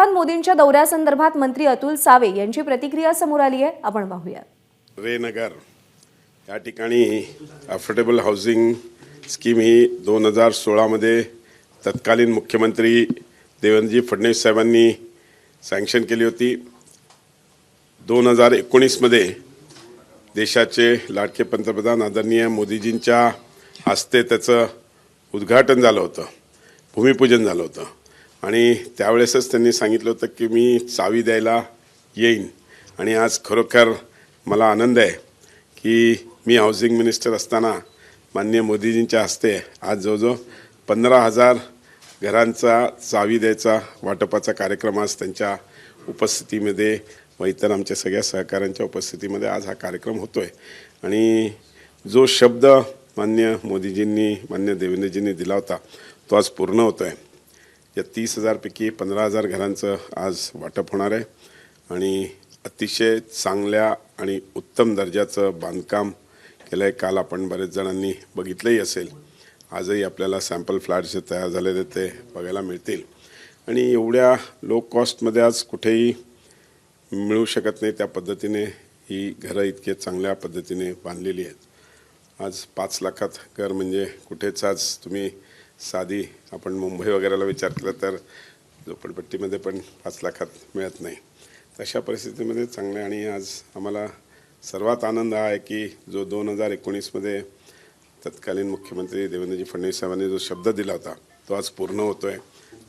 पंतप्रधान मोदींच्या दौऱ्यासंदर्भात मंत्री अतुल सावे यांची प्रतिक्रिया समोर आली आहे. आपण पाहूया. रेनगर या ठिकाणी अफोर्डेबल हाऊसिंग स्कीम ही दोन हजार सोळामध्ये तत्कालीन मुख्यमंत्री देवेंद्रजी फडणवीस साहेबांनी सँक्शन केली होती. दोन हजार एकोणीसमध्ये देशाचे लाडके पंतप्रधान आदरणीय मोदीजींच्या हस्ते त्याचं उद्घाटन झालं होतं भूमिपूजन झालं होतं. आणि त्यावेळेसच त्यांनी सांगितलं होतं की मी चावी द्यायला येईन. आणि आज खरोखर मला आनंद आहे की मी हाऊसिंग मिनिस्टर असताना माननीय मोदीजींच्या हस्ते आज जवळजवळ पंधरा हजार घरांचा चावी द्यायचा वाटपाचा कार्यक्रम आज त्यांच्या उपस्थितीमध्ये व इतर आमच्या सगळ्या सहकाऱ्यांच्या उपस्थितीमध्ये आज हा कार्यक्रम होतो आहे आणि जो शब्द मान्य मोदीजींनी मान्य देवेंद्रजींनी दिला होता तो आज पूर्ण होतो आहे या तीस हजारपैकी पंधरा हजार घरांचं आज वाटप होणार आहे. आणि अतिशय चांगल्या आणि उत्तम दर्जाचं बांधकाम केलं आहे काल आपण बरेच जणांनी बघितलंही असेल. आजही आपल्याला सॅम्पल फ्लॅटचे जे तयार झालेले ते बघायला मिळतील. आणि एवढ्या लो कॉस्टमध्ये आज कुठेही मिळू शकत नाही त्या पद्धतीने ही घरं इतके चांगल्या पद्धतीने बांधलेली आहेत. आज पाच लाखात घर म्हणजे कुठेच आज तुम्ही साधी आपण मुंबई वगैरेला विचार केला तर झोपडपट्टीमध्ये पण पाच लाखात मिळत नाही. तशा परिस्थितीमध्ये चांगले आणि आज आम्हाला सर्वात आनंद हा आहे की जो दोन हजार एकोणीसमध्ये तत्कालीन मुख्यमंत्री देवेंद्रजी फडणवीस साहेबांनी जो शब्द दिला होता तो आज पूर्ण होतो आहे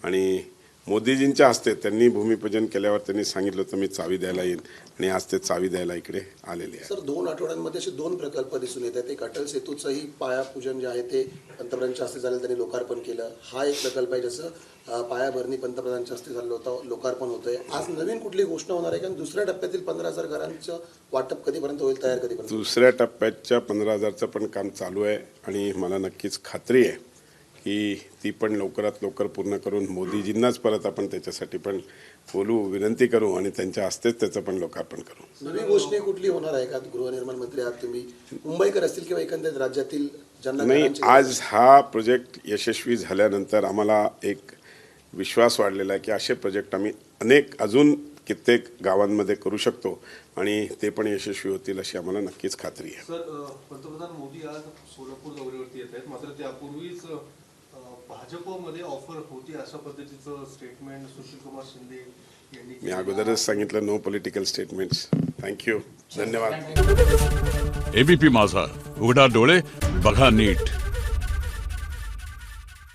आणि मोदीजींच्या हस्ते त्यांनी भूमिपूजन केल्यावर त्यांनी सांगितलं होतं मी चावी द्यायला येईन. आणि आज ते चावी द्यायला इकडे आलेले आहे सर दोन आठवड्यांमध्ये असे दोन प्रकल्प दिसून येत आहेत. एक अटल सेतूचंही पायापूजन जे आहे ते पंतप्रधानांच्या हस्ते झालं त्यांनी लोकार्पण केलं. हा एक प्रकल्प आहे जसं पायाभरणी पंतप्रधानांच्या हस्ते झालं होतं लोकार्पण होतंय. आज नवीन कुठली घोषणा होणार आहे? कारण दुसऱ्या टप्प्यातील पंधरा हजार घरांचं वाटप कधीपर्यंत होईल तयार कधीपर्यंत? दुसऱ्या टप्प्याच्या पंधरा हजारचं पण काम चालू आहे आणि मला नक्कीच खात्री आहे. की ती पण लवकरात लवकर पूर्ण करून मोदीजींनाच परत आपण त्याच्यासाठी पण बोलू विनंती करू आणि त्यांच्या हस्तेच त्याचं पण लोकार्पण करू. नवी घोषणा कुठली होणार आहे का गृहनिर्माण मंत्री आहात तुम्ही. मुंबईकर असतील किंवा एकंदरीत राज्यातील नाही आज हा प्रोजेक्ट यशस्वी झाल्यानंतर आम्हाला एक विश्वास वाढलेला आहे की असे प्रोजेक्ट आम्ही अनेक अजून कित्येक गावांमध्ये करू शकतो आणि ते पण यशस्वी होतील अशी आम्हाला नक्कीच खात्री आहे. सर पंतप्रधान मोदी आज सोलापूर दौऱ्यावरती येत आहेत. मात्र त्यापूर्वीच भाजपमध्ये ऑफर होती अशा पद्धतीचं स्टेटमेंट सुशील कुमार शिंदे यांनी मी अगोदरच सांगितलं no political statements thank you धन्यवाद. एबीपी माझा. उघडा डोळे बघा नीट.